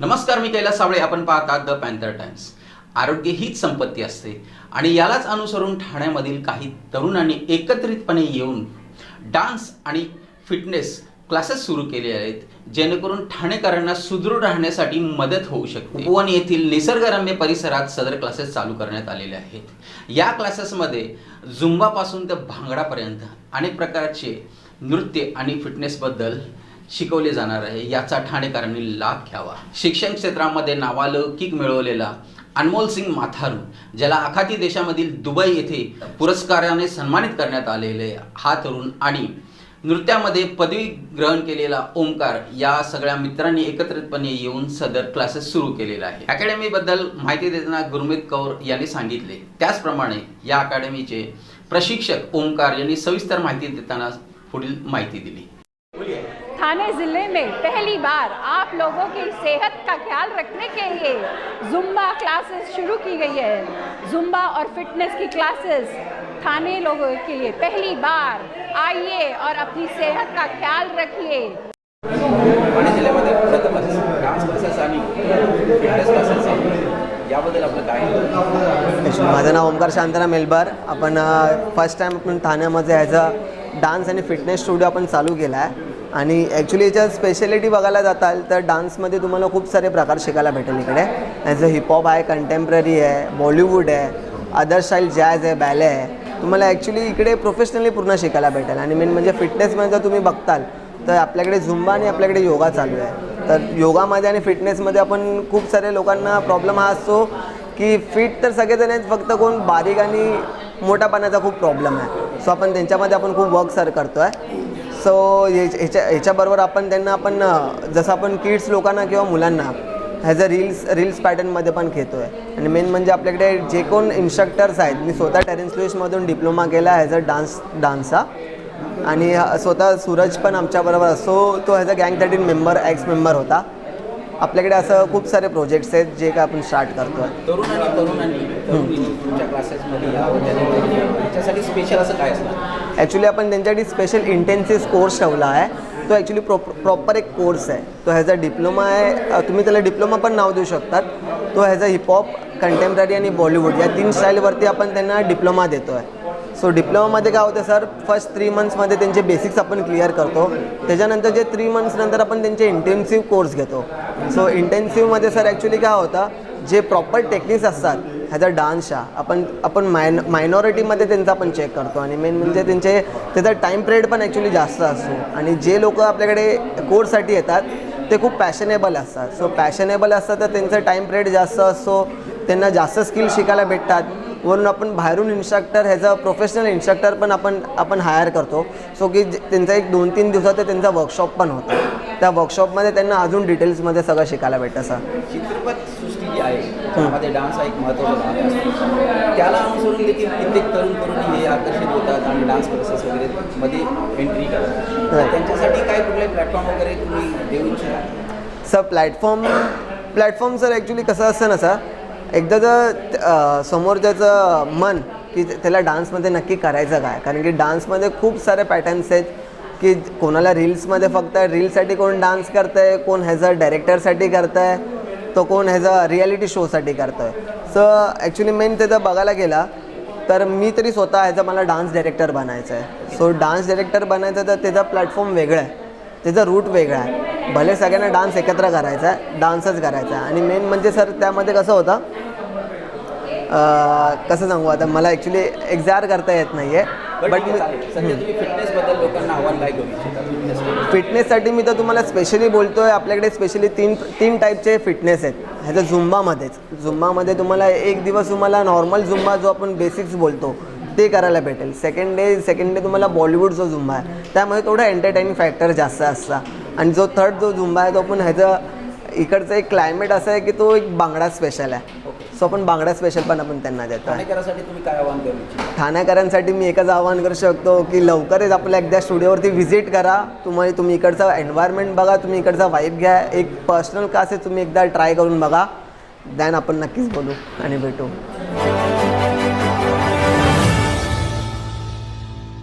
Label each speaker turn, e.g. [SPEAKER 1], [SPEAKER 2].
[SPEAKER 1] नमस्कार मी कैलास सावळे. आपण पाहतात द पॅन्थर टाइम्स. आरोग्य हीच संपत्ती असते. आणि यालाच अनुसरून ठाण्यामधील काही तरुणांनी एकत्रितपणे येऊन डान्स आणि फिटनेस क्लासेस सुरू केले आहेत जेणेकरून ठाणेकरांना सुदृढ राहण्यासाठी मदत होऊ शकते. उपवन येथील निसर्गरम्य परिसरात सदर क्लासेस चालू करण्यात आलेले आहेत. या क्लासेसमध्ये झुंबापासून ते भांगडापर्यंत अनेक प्रकारचे नृत्य आणि फिटनेसबद्दल शिकवले जाणार आहे. याचा ठाणेकरांनी लाभ घ्यावा. शिक्षण क्षेत्रामध्ये नावालौकिक मिळवलेला अनमोल सिंग माथारू ज्याला आखाती देशामधील दुबई येथे पुरस्काराने सन्मानित करण्यात आलेले हा तरुण आणि नृत्यामध्ये पदवी ग्रहण केलेला ओंकार या सगळ्या मित्रांनी एकत्रितपणे येऊन सदर क्लासेस सुरू केलेला आहे. अकॅडमीबद्दल माहिती देताना गुरमीत कौर यांनी सांगितले. त्याचप्रमाणे या अकॅडमीचे प्रशिक्षक ओंकार यांनी सविस्तर माहिती देताना पुढील माहिती दिली.
[SPEAKER 2] थाने ज़िले में पहली बार आप लोगों की सेहत का ख्याल रखने के लिए जुम्बा क्लासेस शुरू की गई है। जुम्बा और फिटनेस की क्लासेस थाने लोगों के लिए पहली बार। आइए और अपनी सेहत का ख्याल रखिए।
[SPEAKER 1] ठाणे जिल्ह्यामध्ये प्रथम डान्स क्लासेस आणि फिटनेस क्लासेस याबद्दल आपलं काय
[SPEAKER 3] ॲक्च्युली माझं नाव ओमकार शांताराम मेलबार. आपण फर्स्ट टाईम आपण ठाण्यामध्ये ॲज अ डान्स आणि फिटनेस स्टुडिओ आपण चालू केला आहे आणि ॲक्च्युली याच्यात स्पेशालिटी बघायला जाताल तर डान्समध्ये तुम्हाला खूप सारे प्रकार शिकायला भेटेल इकडे. ॲज अ हिपहॉप आहे कंटेम्प्ररी आहे बॉलिवूड आहे अदर स्टाईल जॅज आहे बॅले आहे. तुम्हाला ॲक्च्युली इकडे प्रोफेशनली पूर्ण शिकायला भेटेल. आणि मेन म्हणजे फिटनेसमध्ये जर तुम्ही बघताल तर आपल्याकडे झुंबा आणि आपल्याकडे योगा चालू आहे. तर योगामध्ये आणि फिटनेसमध्ये आपण खूप सारे लोकांना प्रॉब्लेम हा असतो की फिट तर सगळेजण आहेत फक्त कोण बारीक आणि मोठापणाचा खूप प्रॉब्लेम आहे. सो आपण त्यांच्यामध्ये आपण खूप वर्क सर करतो आहे सो ह्याच्या ह्याच्याबरोबर आपण त्यांना आपण जसं आपण किड्स लोकांना किंवा मुलांना ॲज अ रील्स रील्स पॅटर्नमध्ये पण घेतो आहे आणि मेन म्हणजे आपल्याकडे जे कोण इन्स्ट्रक्टर्स आहेत मी स्वतः टेरेन्स लुईसमधून डिप्लोमा केला ॲज अ डान्स डान्सचा आणि स्वतः सूरज पण आमच्याबरोबर असतो तो ॲज अ गँग थर्टीन मेंबर एक्स मेंबर होता. आपल्याकडे असं खूप सारे प्रोजेक्ट्स आहेत जे काय आपण स्टार्ट करतो आहे
[SPEAKER 1] तरुण आणि तरुणांनी तरुणींनी तुमच्या क्लासेसमध्ये यावं त्याने त्याच्यासाठी स्पेशल असं काय
[SPEAKER 3] ॲक्च्युली आपण त्यांच्यासाठी स्पेशल इंटेन्सिव्ह कोर्स ठेवला आहे. तो ॲक्च्युली प्रॉप प्रॉपर एक कोर्स आहे. तो ह्याचा डिप्लोमा आहे. तुम्ही त्याला डिप्लोमा पण नाव देऊ शकतात. तो ह्याचा हिपहॉप कंटेम्प्ररी आणि बॉलिवूड या तीन स्टाईलवरती आपण त्यांना डिप्लोमा देतो आहे सो डिप्लोमामध्ये काय होतं सर फर्स्ट थ्री मंथ्समध्ये त्यांचे बेसिक्स आपण क्लिअर करतो. त्याच्यानंतर जे थ्री मंथ्सनंतर आपण त्यांचे इंटेन्सिव्ह कोर्स घेतो. सो इंटेन्सिव्हमध्ये सर ॲक्च्युली काय होतं जे प्रॉपर टेक्निक्स असतात ह्याचा डान्सच्या आपण आपण मायन मायनॉरिटीमध्ये त्यांचा आपण चेक करतो. आणि मेन म्हणजे त्यांचे त्याचा टाईम पिरियड पण ॲक्च्युली जास्त असतो. आणि जे लोक आपल्याकडे कोर्ससाठी येतात ते खूप पॅशनेबल असतात. सो पॅशनेबल असतात तर त्यांचा टाईम पिरियड जास्त असतो. त्यांना जास्त स्किल शिकायला भेटतात. वरून आपण बाहेरून इन्स्ट्रक्टर ह्याचा प्रोफेशनल इन्स्ट्रक्टर पण आपण आपण हायर करतो. सो की त्यांचा एक दोन तीन दिवसात त्यांचा वर्कशॉप पण होतो. त्या वर्कशॉपमध्ये त्यांना अजून डिटेल्समध्ये सगळं शिकायला भेटतं सर
[SPEAKER 1] चित्रपट सृष्टी जी आहे त्यामध्ये डान्स हा एक महत्त्वाचा भाग त्याला अनुसरून देखील कित्येक तरुण तरुणी हे आकर्षित होतात आणि डान्स क्लासेस वगैरे मध्ये एंट्री करतात. त्यांच्यासाठी काय कुठले प्लॅटफॉर्म वगैरे तुम्ही देऊ इच्छिता?
[SPEAKER 3] Sir platform platform sir actually कसं असतं ना सर एकदा जर समोर समोरच्याचं मन की त्याला डान्समध्ये नक्की करायचं काय? कारण की डान्समध्ये खूप सारे पॅटर्न्स आहेत की कोणाला रील्समध्ये फक्त रील्ससाठी कोण डान्स करतं आहे कोण ह्याचं डायरेक्टरसाठी करतं आहे तो कोण ह्याचा रियालिटी शोसाठी करतो आहे सो ॲक्च्युली मेन त्याचं बघायला गेला तर मी तरी स्वतः ह्याचा मला डान्स डायरेक्टर बनायचं आहे. सो डान्स डायरेक्टर बनायचं तर त्याचा प्लॅटफॉर्म वेगळा आहे. त्याचा रूट वेगळा आहे. भले सगळ्यांना डान्स एकत्र करायचा आहे डान्सच करायचा आहे. आणि मेन म्हणजे सर त्यामध्ये कसं होतं कसं सांगू आता मला ॲक्च्युली एक्झार करता येत नाही आहे
[SPEAKER 1] बट
[SPEAKER 3] मी
[SPEAKER 1] फिटनेसबद्दल लोकांना आव्हान काय करू
[SPEAKER 3] फिटनेससाठी मी तर तुम्हाला स्पेशली बोलतो आहे आपल्याकडे स्पेशली तीन तीन टाईपचे फिटनेस आहेत. ह्याचं झुंबामध्येच झुंबामध्ये तुम्हाला एक दिवस तुम्हाला नॉर्मल झुंबा जो आपण बेसिक्स बोलतो ते करायला भेटेल. सेकंड डे सेकंड डे तुम्हाला बॉलिवूड जो झुंबा आहे त्यामध्ये थोडं एंटरटेनिंग फॅक्टर जास्त असतं. आणि जो थर्ड जो झुंबा आहे तो पण ह्याचं इकडचं एक क्लायमेट असं आहे की तो एक बांगडा स्पेशल आहे. सो आपण बांगडा स्पेशल पण आपण त्यांना देतो.
[SPEAKER 1] ठाणेकरांसाठी तुम्ही काय आव्हान करू इच्छिता?
[SPEAKER 3] ठाणेकरांसाठी मी एकच आवाहन करू शकतो की लवकरच आपल्या एकदा स्टुडिओवरती व्हिजिट करा. तुम्हाला तुम्ही इकडचा एन्व्हायरमेंट बघा तुम्ही इकडचा वाईब घ्या. एक पर्सनल क्लासेस तुम्ही एकदा ट्राय करून बघा. दॅन आपण नक्कीच बोलू आणि भेटू.